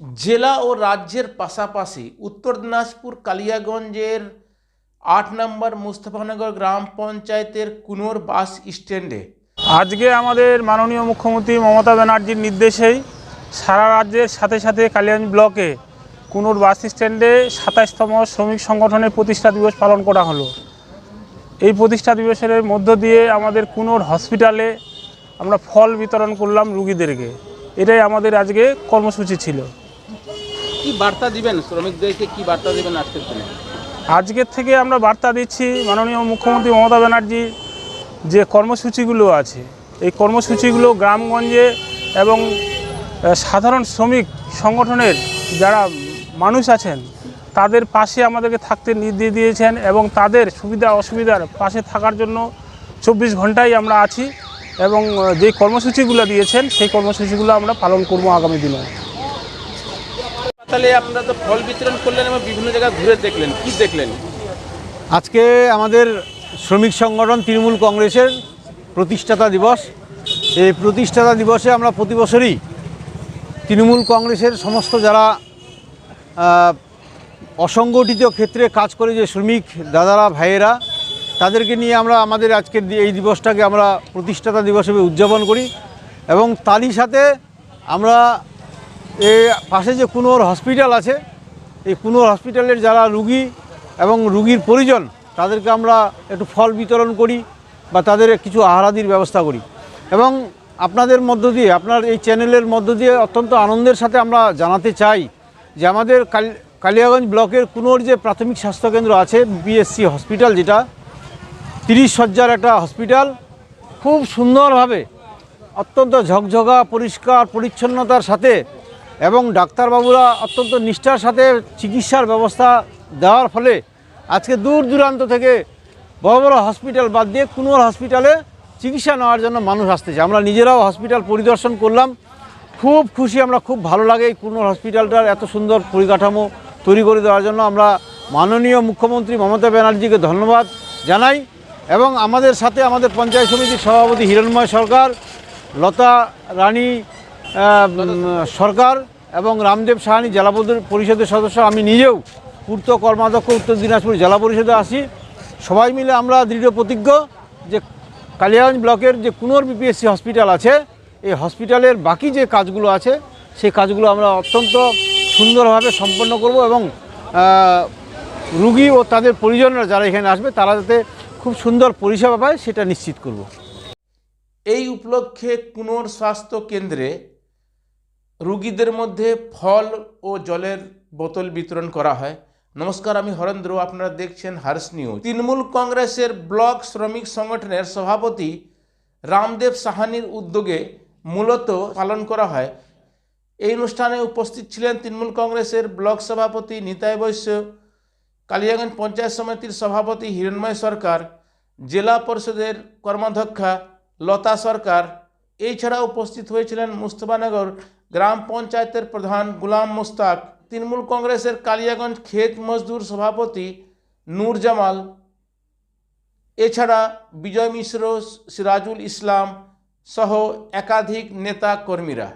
জেলা ও রাজ্যের পাশাপাশি উত্তর দিনাজপুর, কালিয়াগঞ্জের আট নম্বর মুস্তফানগর গ্রাম পঞ্চায়েতের কুনোর বাস স্ট্যান্ডে। আজকে আমাদের মাননীয় মুখ্যমন্ত্রী মমতা ব্যানার্জির নির্দেশেই সারা রাজ্যের সাথে সাথে কালিয়াগঞ্জ ব্লকে কুনুর বাস স্ট্যান্ডে সাতাশতম শ্রমিক সংগঠনের প্রতিষ্ঠা দিবস পালন করা হলো। এই প্রতিষ্ঠা দিবসের মধ্য দিয়ে আমাদের কুনোর হসপিটালে আমরা ফল বিতরণ করলাম রুগীদেরকে। এটাই আমাদের আজকে কর্মসূচি ছিল। কি বার্তা দিবেন? শ্রমিকদেরকে কি বার্তা দিবেন আজকের দিনে? আজকের থেকে আমরা বার্তা দিচ্ছি মাননীয় মুখ্যমন্ত্রী মমতা ব্যানার্জি যে কর্মসূচিগুলো আছে, এই কর্মসূচিগুলো গ্রামগঞ্জে এবং সাধারণ শ্রমিক সংগঠনের যারা মানুষ আছেন, তাদের পাশে আমাদেরকে থাকতে নির্দেশ দিয়েছেন এবং তাদের সুবিধা অসুবিধার পাশে থাকার জন্য চব্বিশ ঘন্টাই আমরা আছি এবং যে কর্মসূচিগুলো দিয়েছেন, সেই কর্মসূচিগুলো আমরা পালন করব আগামী দিনে। তাহলে আপনারা তো ফল বিতরণ করলেন এবং বিভিন্ন জায়গায় ঘুরে দেখলেন। কি দেখলেন? আজকে আমাদের শ্রমিক সংগঠন তৃণমূল কংগ্রেসের প্রতিষ্ঠাতা দিবস। এই প্রতিষ্ঠাতা দিবসে আমরা প্রতি বছরই তৃণমূল কংগ্রেসের সমস্ত যারা অসংগঠিত ক্ষেত্রে কাজ করে যে শ্রমিক দাদারা, ভাইয়েরা, তাদেরকে নিয়ে আমরা আমাদের আজকের এই দিবসটাকে আমরা প্রতিষ্ঠাতা দিবস হিসেবে উদযাপন করি এবং তারই সাথে আমরা এই পাশে যে কুনোর হসপিটাল আছে, এই কুনোর হসপিটালের যারা রুগী এবং রুগীর পরিজন, তাদেরকে আমরা একটু ফল বিতরণ করি বা তাদের কিছু আহারাদির ব্যবস্থা করি। এবং আপনাদের মধ্য দিয়ে, আপনার এই চ্যানেলের মধ্য দিয়ে অত্যন্ত আনন্দের সাথে আমরা জানাতে চাই যে আমাদের কাল- কালিয়াগঞ্জ ব্লকের কুনোর যে প্রাথমিক স্বাস্থ্যকেন্দ্র আছে, বিএসসি হসপিটাল যেটা, তিরিশ সজ্জার একটা হসপিটাল, খুব সুন্দরভাবে অত্যন্ত ঝকঝকা, পরিষ্কার, পরিচ্ছন্নতার সাথে এবং ডাক্তারবাবুরা অত্যন্ত নিষ্ঠার সাথে চিকিৎসার ব্যবস্থা দেওয়ার ফলে আজকে দূর দূরান্ত থেকে বড় বড় হসপিটাল বাদ দিয়ে কুনোর হসপিটালে চিকিৎসা নেওয়ার জন্য মানুষ আসতেছে। আমরা নিজেরাও হসপিটাল পরিদর্শন করলাম। খুব খুশি, আমরা খুব ভালো লাগে এই কুনোর হসপিটালটার এত সুন্দর পরিকাঠামো তৈরি করে দেওয়ার জন্য। আমরা মাননীয় মুখ্যমন্ত্রী মমতা ব্যানার্জিকে ধন্যবাদ জানাই এবং আমাদের সাথে আমাদের পঞ্চায়েত সমিতির সভাপতি হিরণময় সরকার, লতা রানী সরকার এবং রামদেব সাহানি জেলা পরিষদের সদস্য, আমি নিজেও পূর্ত কর্মাধ্যক্ষ উত্তর দিনাজপুর জেলা পরিষদে আসি সবাই মিলে আমরা দৃঢ় প্রতিজ্ঞ যে কালিয়াগঞ্জ ব্লকের যে কুনোর বিপিএসসি হসপিটাল আছে, এই হসপিটালের বাকি যে কাজগুলো আছে, সেই কাজগুলো আমরা অত্যন্ত সুন্দরভাবে সম্পন্ন করব এবং রুগী ও তাদের পরিজনরা যারা এখানে আসবে, তারা যাতে খুব সুন্দর পরিষেবা পায়, সেটা নিশ্চিত করব। এই উপলক্ষে কুনোর স্বাস্থ্য কেন্দ্রে রুগীদের মধ্যে ফল ও জলের বোতল বিতরণ করা হয়। নমস্কার, আমি হরেন্দ্র, আপনারা দেখছেন হার্স নিউজ। তৃণমূল কংগ্রেসের ব্লক শ্রমিক সংগঠনের সভাপতি রামদেব সাহানির উদ্যোগে মূলত পালন করা হয়। এই অনুষ্ঠানে উপস্থিত ছিলেন তৃণমূল কংগ্রেসের ব্লক সভাপতি নিতাই বৈশ্য, কালিয়াগঞ্জ পঞ্চায়েত সমিতির সভাপতি হিরণময় সরকার, জেলা পরিষদের কর্মাধ্যক্ষা লতা সরকার। এছাড়া উপস্থিত হয়েছিলেন মুস্তফানগর গ্রাম পঞ্চায়েতের প্রধান গুলাম মুস্তাক, তৃণমূল কংগ্রেসের কালিয়াগঞ্জ ক্ষেত মজদুর সভাপতি নূর জামাল, এছাড়া বিজয় মিশ্র, সিরাজুল ইসলাম সহ একাধিক নেতা কর্মীরা।